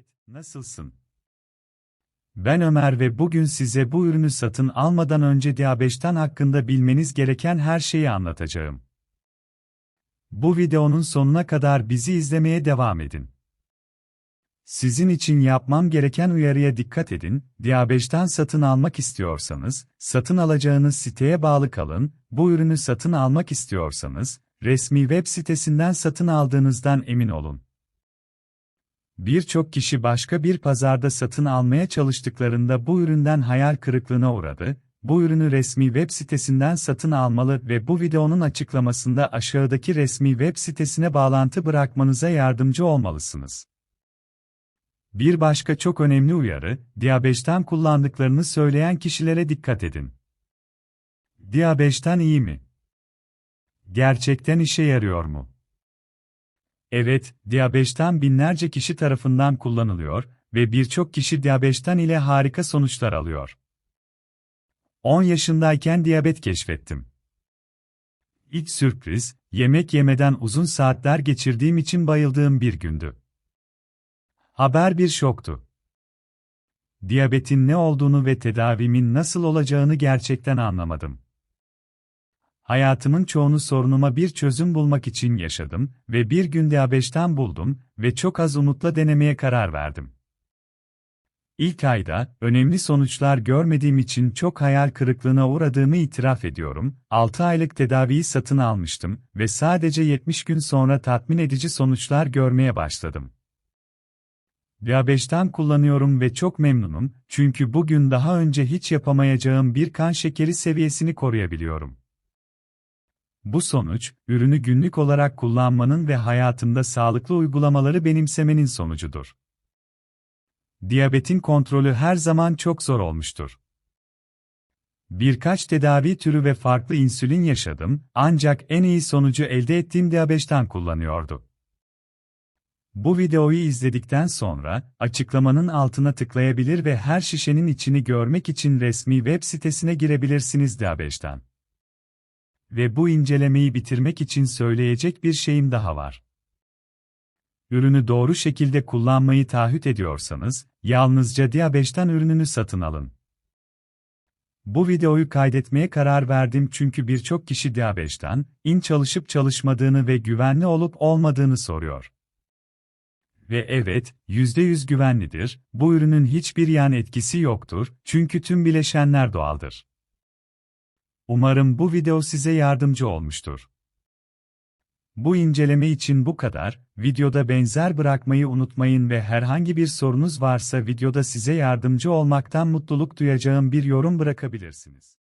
Evet, nasılsın? Ben Ömer ve bugün size bu ürünü satın almadan önce Diabeş'ten hakkında bilmeniz gereken her şeyi anlatacağım. Bu videonun sonuna kadar bizi izlemeye devam edin. Sizin için yapmam gereken uyarıya dikkat edin, Diabeş'ten satın almak istiyorsanız, satın alacağınız siteye bağlı kalın, bu ürünü satın almak istiyorsanız, resmi web sitesinden satın aldığınızdan emin olun. Birçok kişi başka bir pazarda satın almaya çalıştıklarında bu üründen hayal kırıklığına uğradı. Bu ürünü resmi web sitesinden satın almalı ve bu videonun açıklamasında aşağıdaki resmi web sitesine bağlantı bırakmanıza yardımcı olmalısınız. Bir başka çok önemli uyarı, Diabeş'ten kullandıklarını söyleyen kişilere dikkat edin. Diabeş'ten iyi mi? Gerçekten işe yarıyor mu? Evet, Diabeş'ten binlerce kişi tarafından kullanılıyor ve birçok kişi Diabeş'ten ile harika sonuçlar alıyor. 10 yaşındayken diyabet keşfettim. İlk sürpriz, yemek yemeden uzun saatler geçirdiğim için bayıldığım bir gündü. Haber bir şoktu. Diyabetin ne olduğunu ve tedavimin nasıl olacağını gerçekten anlamadım. Hayatımın çoğunu sorunuma bir çözüm bulmak için yaşadım ve bir gün diyabetten buldum ve çok az umutla denemeye karar verdim. İlk ayda, önemli sonuçlar görmediğim için çok hayal kırıklığına uğradığımı itiraf ediyorum, 6 aylık tedaviyi satın almıştım ve sadece 70 gün sonra tatmin edici sonuçlar görmeye başladım. Diabeş'ten kullanıyorum ve çok memnunum, çünkü bugün daha önce hiç yapamayacağım bir kan şekeri seviyesini koruyabiliyorum. Bu sonuç, ürünü günlük olarak kullanmanın ve hayatında sağlıklı uygulamaları benimsemenin sonucudur. Diyabetin kontrolü her zaman çok zor olmuştur. Birkaç tedavi türü ve farklı insülin yaşadım, ancak en iyi sonucu elde ettiğim diyabetten kullanıyordu. Bu videoyu izledikten sonra, açıklamanın altına tıklayabilir ve her şişenin içini görmek için resmi web sitesine girebilirsiniz Diabeş'ten. Ve bu incelemeyi bitirmek için söyleyecek bir şeyim daha var. Ürünü doğru şekilde kullanmayı taahhüt ediyorsanız, yalnızca Diabeş'ten ürününü satın alın. Bu videoyu kaydetmeye karar verdim çünkü birçok kişi Diabeş'ten, in çalışıp çalışmadığını ve güvenli olup olmadığını soruyor. Ve evet, %100 güvenlidir, bu ürünün hiçbir yan etkisi yoktur, çünkü tüm bileşenler doğaldır. Umarım bu video size yardımcı olmuştur. Bu inceleme için bu kadar, videoda benzer bırakmayı unutmayın ve herhangi bir sorunuz varsa videoda size yardımcı olmaktan mutluluk duyacağım bir yorum bırakabilirsiniz.